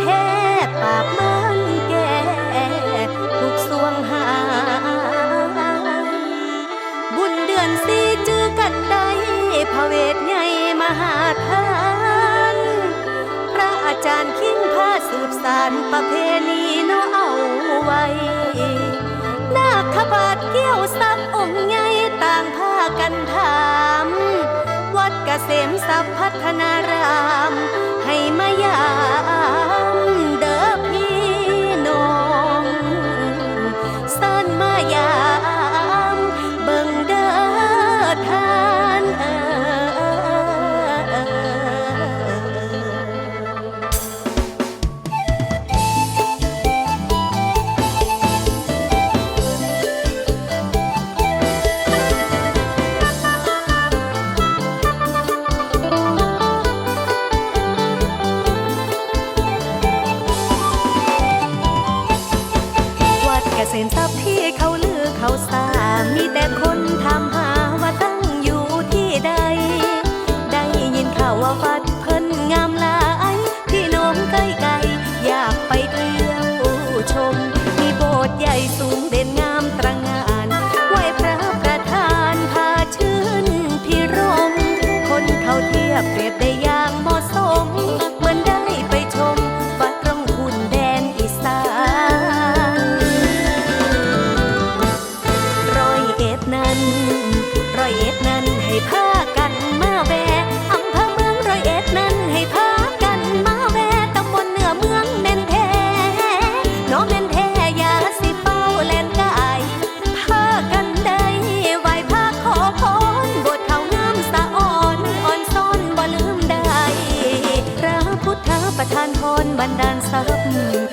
แท้ปากแก่ทุกสวงหา บุญเดือนสีจื้อกันได้พระเวทใหมหาทาน พระอาจารย์คิงพาสืบสารประเพณีน้อเอาไว้นาคบาทเกี้ยวซับองค์ใหญ่ต่างพากันถาม วัดกเกษมสัพพัฒนาราม ให้มายา ษมนรัพที่เขาลือเขาสา อยเอ็ดนันให้พากันมาแวะอำเภอเมืองรอยเอ็ดนันให้พากันมาแวะตำบลเหนือเมืองแม่นแท้น้องแม่นแท้ยาสิเป้าแลนกาพากันได้ไหวพาขอพรบทเขางามสะออนอ่อนซ้อนบ่ลืมได้พระพุทธประทานพรบันดาลทรัพย์